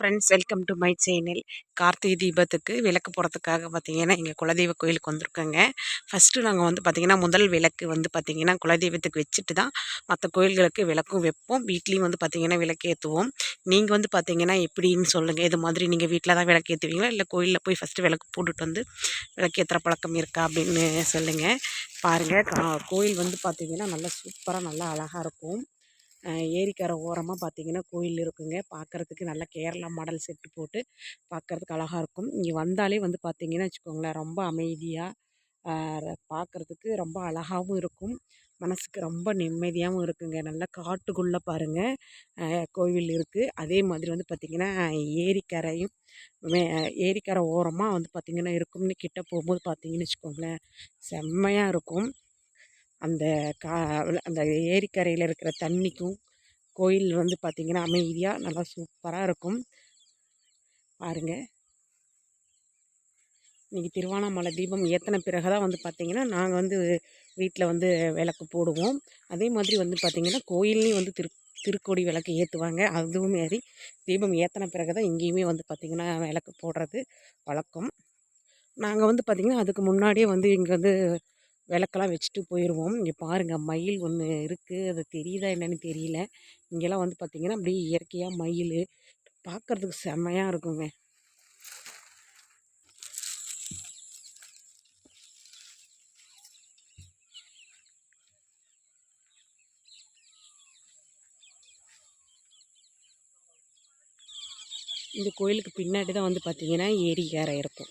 Friends welcome to my channel Karthigai தீபத்துக்கு விளக்கு போகிறதுக்காக பார்த்தீங்கன்னா எங்கள் குலதெய்வ கோயிலுக்கு வந்திருக்கோங்க. ஃபஸ்ட்டு நாங்கள் வந்து பார்த்திங்கன்னா முதல் விளக்கு வந்து பார்த்திங்கன்னா குலதெய்வத்துக்கு வச்சுட்டு தான் மற்ற கோயில்களுக்கு விளக்கும் வைப்போம். வீட்லேயும் வந்து பார்த்திங்கன்னா விளக்கு ஏற்றுவோம் நீங்கள் வந்து பார்த்திங்கன்னா எப்படின்னு சொல்லுங்கள் இது மாதிரி நீங்கள் வீட்டில் தான் விளக்கு ஏற்றுவீங்களா இல்லை கோயிலில் போய் ஃபஸ்ட்டு விளக்கு போட்டுட்டு வந்து விளக்கு ஏற்றுற பழக்கம் இருக்கா? அப்படின்னு சொல்லுங்கள் பாருங்கள் கோயில் வந்து பார்த்திங்கன்னா நல்லா சூப்பராக நல்லா அழகாக இருக்கும். ஏரிக்கரை ஓரமாக பார்த்தீங்கன்னா கோயில் இருக்குங்க. பார்க்குறதுக்கு நல்லா கேரளா மாடல் செட்டு போட்டு பார்க்குறதுக்கு அழகாக இருக்கும். இங்கே வந்தாலே வந்து பார்த்தீங்கன்னா வச்சுக்கோங்களேன் ரொம்ப அமைதியாக பார்க்குறதுக்கு ரொம்ப அழகாகவும் இருக்கும். மனசுக்கு ரொம்ப நிம்மதியாகவும் இருக்குங்க. நல்லா காட்டுக்குள்ளே பாருங்கள் கோவில் இருக்குது அதே மாதிரி வந்து பார்த்திங்கன்னா ஏரிக்கரையும் ஏரிக்கரை ஓரமாக வந்து பார்த்திங்கன்னா இருக்கும்னு கிட்டே போகும்போது பார்த்திங்கன்னு வச்சுக்கோங்களேன் செம்மையாக இருக்கும். அந்த கா அந்த ஏரிக்கரையில் இருக்கிற தண்ணிக்கும் கோயில் வந்து பார்த்திங்கன்னா அமைதியாக நல்லா சூப்பராக இருக்கும். பாருங்கள் இன்றைக்கி திருவானாமலை தீபம் ஏற்றின பிறகு தான் வந்து பார்த்திங்கன்னா நாங்கள் வந்து வீட்டில் வந்து விளக்கு போடுவோம். அதே மாதிரி வந்து பார்த்திங்கன்னா கோயில்லையும் வந்து திரு திருக்கோடி விளக்கு ஏற்றுவாங்க அதுவும் மாரி தீபம் ஏற்றின பிறகு தான் இங்கேயுமே வந்து பார்த்திங்கன்னா விளக்கு போடுறது வழக்கம் நாங்கள் வந்து பார்த்திங்கன்னா அதுக்கு முன்னாடியே வந்து இங்கே வந்து விளக்கெல்லாம் வச்சுட்டு போயிடுவோம் இங்கே பாருங்கள் மயில் ஒன்று இருக்குது அது தெரியுதா என்னன்னு தெரியல. இங்கெல்லாம் வந்து பார்த்திங்கன்னா அப்படியே இயற்கையாக மயில். பார்க்குறதுக்கு செம்மையாக இருக்குங்க. இந்த கோயிலுக்கு பின்னாடி தான் வந்து பார்த்திங்கன்னா ஏரிக்கரை இருக்கும்.